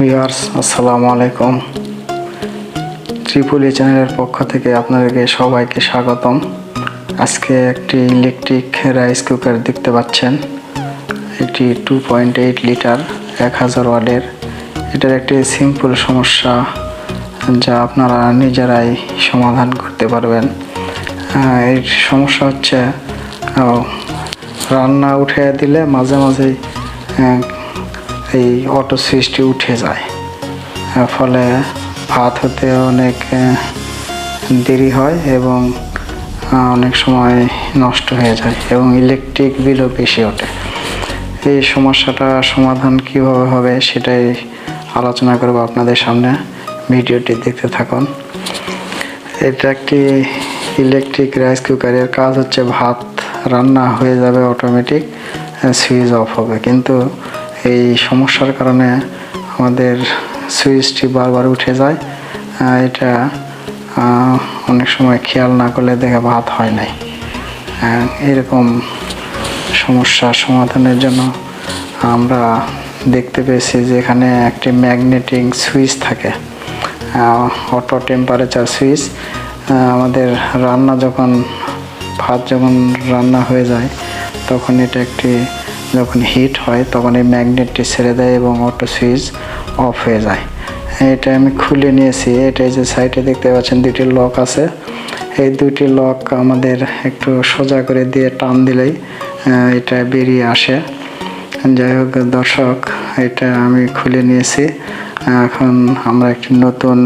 Viewers, আসসালামু আলাইকুম। ত্রিপুলি চ্যানেলের পক্ষ থেকে আপনাদেরকে সবাইকে স্বাগতম। আজকে একটি ইলেকট্রিক রাইস কুকার দেখতে পাচ্ছেন। এটি টু পয়েন্ট এইট লিটার, এক হাজার ওয়ার্ডের এটার একটি সিম্পল সমস্যা, যা আপনারা নিজেরাই সমাধান করতে পারবেন। এর সমস্যা হচ্ছে রান্না উঠে দিলে মাঝে মাঝেই এই অটো সুইচটি উঠে যায়। ফলে ভাত হতে অনেক দেরি হয় এবং অনেক সময় নষ্ট হয়ে যায় এবং ইলেকট্রিক বিলও বেশি ওঠে। এই সমস্যাটা সমাধান কীভাবে হবে সেটাই আলোচনা করব আপনাদের সামনে। ভিডিওটি দেখতে থাকুন। এটা একটি ইলেকট্রিক রাইস কুকারের কাজ হচ্ছে ভাত রান্না হয়ে যাবে অটোমেটিক সুইচ অফ হবে। কিন্তু এই সমস্যার কারণে আমাদের সুইচটি বারবার উঠে যায়। এটা অনেক সময় খেয়াল না করলে দেখে ভাত হয় নাই। এরকম সমস্যার সমাধানের জন্য আমরা দেখতে পেয়েছি যে এখানে একটি ম্যাগনেটিং সুইচ থাকে অটো টেম্পারেচার সুইচ। আমাদের রান্না যখন, ভাত যখন রান্না হয়ে যায়, তখন এটা একটি যখন হিট হয়, তখন এই ম্যাগনেটটি ছেড়ে দেয় এবং অটো সুইচ অফ হয়ে যায়। এটা আমি খুলে নিয়েছি। এটা যে সাইডে দেখতে পাচ্ছেন দুটি লক আছে। এই দুটি লক আমাদের একটু সোজা করে দিয়ে টান দিলেই এটা বেরিয়ে আসে। যাই হোক, দর্শক, এটা আমি খুলে নিয়েছি। এখন আমরা একটি নতুন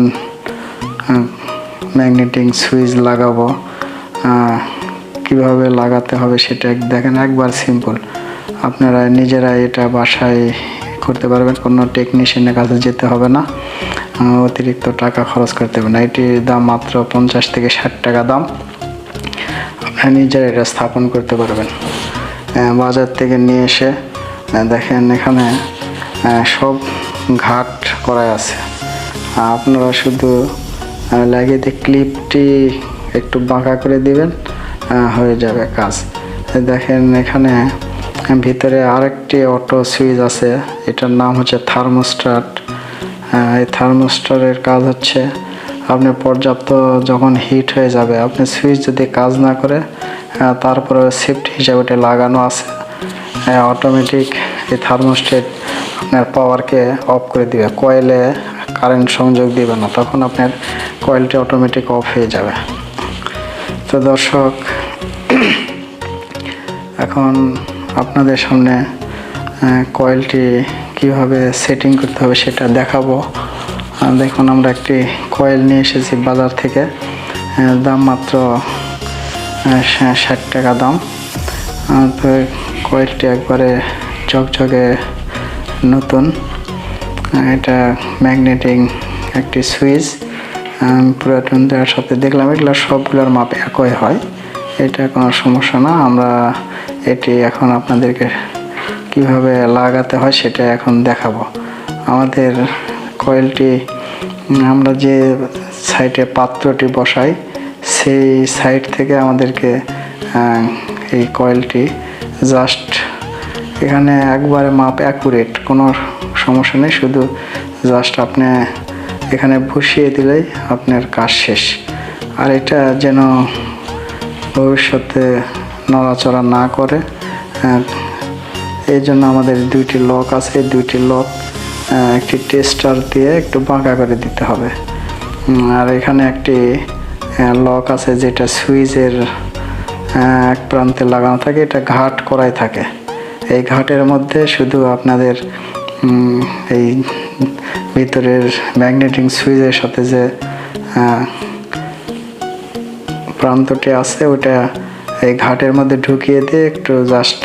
ম্যাগনেটিং সুইচ লাগাবো। কীভাবে লাগাতে হবে সেটা দেখেন, একবার সিম্পল আপনারা নিজেরা এটা বাসায় করতে পারবেন। কোনো টেকনিশিয়ানের কাছে যেতে হবে না। অতিরিক্ত টাকা খরচ করতে হবে না। এটির দাম মাত্র পঞ্চাশ থেকে ষাট টাকা দাম। আপনারা নিজেরা এটা স্থাপন করতে পারবেন। বাজার থেকে নিয়ে এসে দেখেন এখানে সব ঘাট করা আছে। আপনারা শুধু লাগিয়ে দিয়ে ক্লিপটি একটু বাঁকা করে দিবেন হয়ে যাবে কাজ। দেখেন এখানে ভিতরে আরেকটি অটো সুইচ আছে। এটার নাম হচ্ছে থার্মোস্টাট এই থার্মোস্টারের কাজ হচ্ছে আপনি পর্যাপ্ত যখন হিট হয়ে যাবে আপনি সুইচ যদি কাজ না করে আহ, তারপরে সেফটি হিসাবে এটা লাগানো আছে। অটোমেটিক এই থার্মোস্টেট আপনার পাওয়ারকে অফ করে দিবে। কয়েলে কারেন্ট সংযোগ দিবে না তখন আপনার কয়েলটি অটোমেটিক অফ হয়ে যাবে। তো দর্শক এখন আপনাদের সামনে কয়েলটি কীভাবে সেটিং করতে হবে সেটা দেখাবো। দেখুন, আমরা একটি কয়েল নিয়ে এসেছি বাজার থেকে। দাম মাত্র ষাট টাকা দাম। তো কয়েলটি একবারে ঝকঝকে নতুন। এটা ম্যাগনেটিং একটি সুইচ পুরাতন দেওয়ার সাথে দেখলাম, এগুলো সবগুলোর মাপ একই হয়। এটা কোনো সমস্যা না। আমরা এটি এখন আপনাদেরকে কীভাবে লাগাতে হয় সেটা এখন দেখাবো। আমাদের কয়েলটি, আমরা যে সাইডে পাত্রটি বসাই, সেই সাইড থেকে আমাদেরকে এই কয়েলটি জাস্ট এখানে একবারে মাপ অ্যাকুরেট, কোনো সমস্যা নেই, শুধু জাস্ট আপনি এখানে বসিয়ে দিলেই আপনার কাজ শেষ। আর এটা যেন ভবিষ্যতে নড়াচড়া না করে এই জন্য আমাদের দুইটি লক আছে। এই দুইটি লক একটি টেস্টার দিয়ে একটু বাঁকা করে দিতে হবে। আর এখানে একটি লক আছে যেটা সুইচের এক প্রান্তে লাগানো থাকে, এটা ঘাট করাই থাকে। এই ঘাটের মধ্যে শুধু আপনাদের এই ভিতরের ম্যাগনেটিং সুইচের সাথে যে প্রান্তটি আছে, ওটা এই ঘাটের মধ্যে ঢুকিয়ে দিয়ে একটু জাস্ট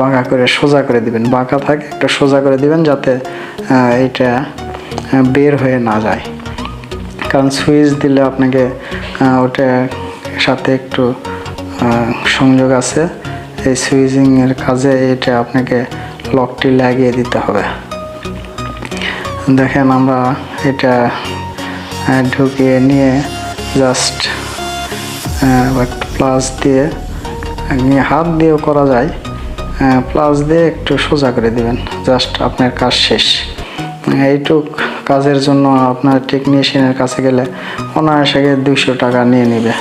বাঁকা করে সোজা করে দিবেন। বাঁকা থাকে, একটু সোজা করে দিবেন যাতে এটা বের হয়ে না যায়। কারণ সুইচ দিলে আপনাকে ওটা সাথে একটু সংযোগ আছে। এই সুইচিংয়ের কাজে এটা আপনাকে লকটি লাগিয়ে দিতে হবে। দেখেন আমরা এটা ঢুকিয়ে নিয়ে জাস্ট প্লাস দিয়ে নিয়ে হাত দিয়েও করা যায়। প্লাস দিয়ে একটু সোজা করে দেবেন জাস্ট আপনার কাজ শেষ। এইটুক কাজের জন্য আপনার টেকনিশিয়ানের কাছে গেলে অনায়াসে দুশো টাকা নিয়ে নেবে।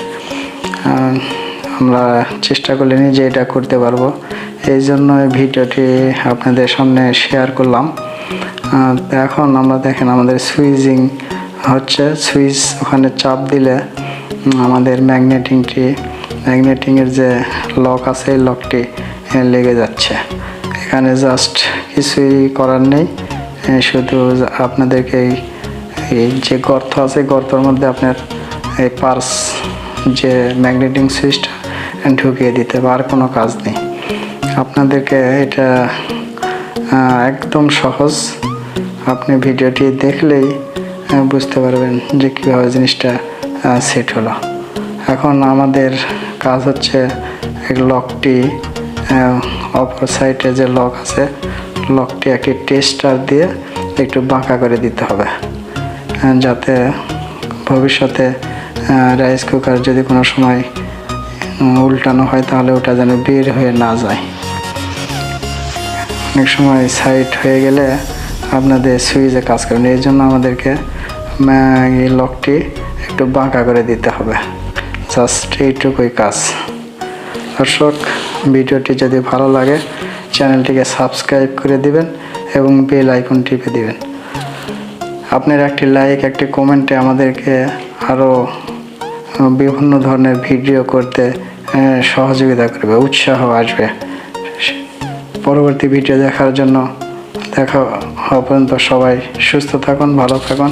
আমরা চেষ্টা করলে নিজে এটা করতে পারব। এই জন্য ভিডিওটি আপনাদের সামনে শেয়ার করলাম। এখন আমরা দেখেন আমাদের সুইজিং হচ্ছে। সুইচ ওখানে চাপ দিলে আমাদের ম্যাগনেটিংটি ম্যাগনেটিংয়ের যে লক আছে, এই লকটি লেগে যাচ্ছে। এখানে জাস্ট কিছুই করার নেই। শুধু আপনাদেরকে এই যে গর্ত আছে, গর্তর মধ্যে আপনার এই পার্স যে ম্যাগনেটিং সুইচটা ঢুকিয়ে দিতে হবে, আর কোনো কাজ নেই। আপনাদেরকে এটা একদম সহজ। আপনি ভিডিওটি দেখলেই বুঝতে পারবেন যে কীভাবে জিনিসটা সেট হলো এখন আমাদের কাজ হচ্ছে লকটি অপর সাইডে যে লক আছে লকটি একটি টেস্টার দিয়ে একটু বাঁকা করে দিতে হবে যাতে ভবিষ্যতে রাইস কুকার যদি কোনো সময় উল্টানো হয় তাহলে ওটা যেন বের হয়ে না যায় অনেক সময় সাইড হয়ে গেলে আপনাদের সুইচে কাজ করে না। এই জন্য আমাদেরকে এই লকটি একটু বাঁকা করে দিতে হবে। জাস্ট এইটুকুই কাজ। দর্শক, ভিডিওটি যদি ভালো লাগে, চ্যানেলটিকে সাবস্ক্রাইব করে দিবেন এবং বেল আইকন টিপে দিবেন। আপনার একটি লাইক, একটি কমেন্টে আমাদেরকে আরও বিভিন্ন ধরনের ভিডিও করতে সহযোগিতা করবে, উৎসাহ আসবে। পরবর্তী ভিডিও দেখার জন্য দেখা হওয়া পর্যন্ত সবাই সুস্থ থাকুন, ভালো থাকুন।